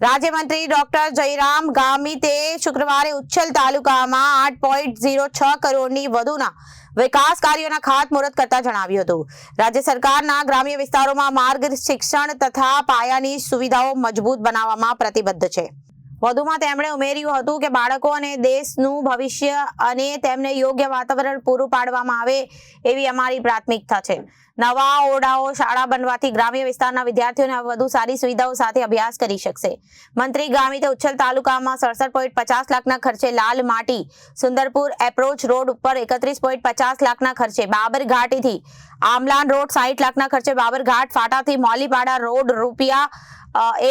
રાજ્યમંત્રી ડોક્ટર જયરામ ગામિતે શુક્રવારે ઉચ્છલ તાલુકામાં આઠ પોઈન્ટ ઝીરો છ કરોડની વધુના વિકાસ કાર્યોના ખાતમુહૂર્ત કરતા જણાવ્યું હતું. રાજ્ય સરકારના ગ્રામ્ય વિસ્તારોમાં માર્ગ, શિક્ષણ તથા પાયાની સુવિધાઓ મજબૂત બનાવવામાં પ્રતિબદ્ધ છે. વધુમાં તેમણે ઉમેર્યું હતું કે બાળકો અને દેશનું ભવિષ્ય અને તેમને યોગ્ય વાતાવરણ પૂરું પાડવામાં આવે એવી અમારી પ્રાથમિકતા છે. નવા ઓરડાઓ શાળા બનવાથી ગ્રામ્ય વિસ્તારના વિદ્યાર્થીઓને વધુ સારી સુવિધાઓ સાથે અભ્યાસ કરી શકશે. મંત્રી ગામિતે ઉચ્છલ તાલુકામાં સડસઠ પોઈન્ટ પચાસ લાખના ખર્ચે લાલ માટી, સુંદરપુર એપ્રોચ રોડ ઉપર એકત્રીસ પોઈન્ટ પચાસ લાખના ખર્ચે બાબર ઘાટીથી, આમલાન રોડ સાઠ લાખના ખર્ચે બાબર ઘાટ, ફાટાથી મોલીપાડા રોડ રૂપિયા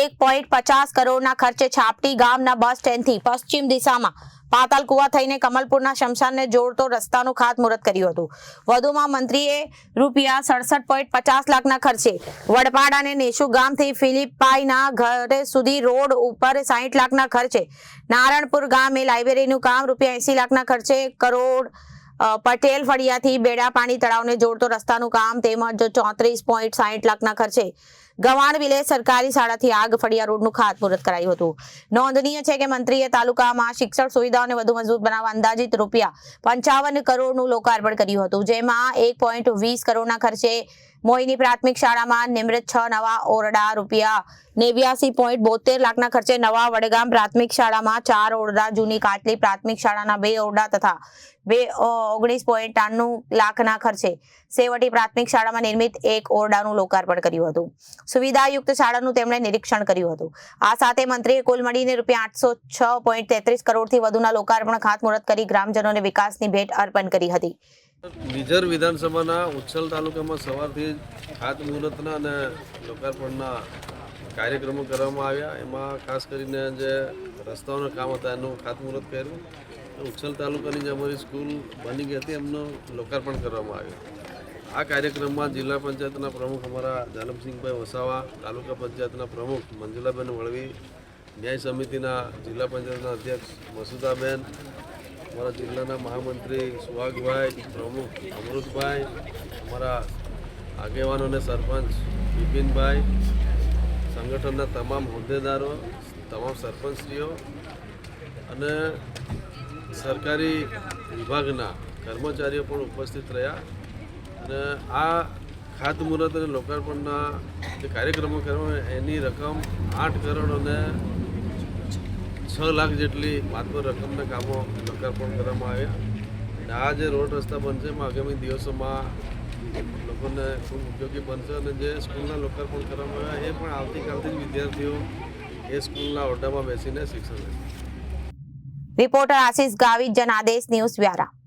એક પોઈન્ટ પચાસ કરોડના ખર્ચે છાપટી ગામના બસ સ્ટેન્ડથી પશ્ચિમ દિશામાં પાતાલ કુવા થઈને કમલપુરના શમશાનને જોડતો રસ્તાનું ખાતમુહૂર્ત કર્યું હતું. વધુમાં મંત્રીએ રૂપિયા સડસઠ પોઈન્ટ પચાસ લાખના ખર્ચે વડપાડા અને નેશુ ગામથી ફિલિપાઈના ઘરે સુધી રોડ ઉપર સાહીઠ લાખના ખર્ચે નારણપુર ગામે લાઇબ્રેરીનું કામ રૂપિયા એસી લાખના ખર્ચે કરોડ પટેલ ફળિયાથી બેડા પાણી તળાવને જોડતો રસ્તાનું કામ તેમજ ચોત્રીસ પોઈન્ટ સાહીઠ લાખના ખર્ચે ગવાણ વિલેજ સરકારી શાળાથી આગ ફળિયા રોડનું ખાતમુહૂર્ત કરાયું હતું. નોંધનીય છે કે મંત્રીએ તાલુકામાં શિક્ષણ સુવિધાઓને વધુ મજબૂત બનાવવા અંદાજિત રૂપિયા પંચાવન કરોડનું લોકાર્પણ કર્યું હતું, જેમાં એક પોઈન્ટ વીસ કરોડના ખર્ચે મોઈની પ્રાથમિક શાળામાં નિમૃત છ નવા ઓરડા રૂપિયા નેવ્યાસી પોઈન્ટ બોતેર લાખના ખર્ચે નવા વડગામ પ્રાથમિક શાળામાં ચાર ઓરડા, જૂની કાટલી પ્રાથમિક શાળાના બે ઓરડા તથા બે ઓગણીસ પોઈન્ટ ત્રાણું લાખના ખર્ચે સેવટી પ્રાથમિક શાળામાં નિર્મિત એક ઓરડાનું લોકાર્પણ કર્યું હતું. સુવિધાયુક્ત શાળાનું તેમણે નિરીક્ષણ કર્યું હતું. આ સાથે મંત્રીએ કુલ મળીને રૂપિયા આઠસો છ પોઈન્ટ તેત્રીસ કરોડથી વધુના લોકાર્પણ ખાતમુહૂર્ત કરી ગ્રામજનોને વિકાસની ભેટ અર્પણ કરી હતી. નિઝર વિધાનસભાના ઉચ્છલ તાલુકામાં સવારથી ખાતમુહૂર્તના અને લોકાર્પણના કાર્યક્રમો કરવામાં આવ્યા. એમાં ખાસ કરીને જે રસ્તાઓના કામ હતા એનું ખાતમુહૂર્ત કર્યું. ઉચ્છલ તાલુકાની જે અમારી સ્કૂલ બની ગઈ હતી એમનું લોકાર્પણ કરવામાં આવ્યું. આ કાર્યક્રમમાં જિલ્લા પંચાયતના પ્રમુખ અમારા જાનમસિંહભાઈ વસાવા, તાલુકા પંચાયતના પ્રમુખ મંજુલાબેન વળવી, ન્યાય સમિતિના જિલ્લા પંચાયતના અધ્યક્ષ મસુદાબેન, અમારા જિલ્લાના મહામંત્રી સુહાગભાઈ, પ્રમુખ અમૃતભાઈ, અમારા આગેવાનો અને સરપંચ બિપિનભાઈ સંગઠનના તમામ હોદ્દેદારો, તમામ સરપંચશ્રીઓ અને સરકારી વિભાગના કર્મચારીઓ પણ ઉપસ્થિત રહ્યા. અને આ ખાતમુહૂર્ત અને લોકાર્પણના જે કાર્યક્રમો કરવામાં એની રકમ આઠ કરોડ અને છ લાખ જેટલી માત્ર રકમના કામો લોકાર્પણ કરવામાં આવ્યા. અને આ જે રોડ રસ્તા બનશે એમાં આગામી દિવસોમાં લોકોને ખૂબ ઉપયોગી બનશે અને જે સ્કૂલના લોકાર્પણ કરવામાં આવ્યા, એ પણ આવતીકાલથી જ વિદ્યાર્થીઓ એ સ્કૂલના ઓરડામાં બેસીને શિક્ષણ લેશે. Reporter Ashish Gavit, Janadesh news Vyara.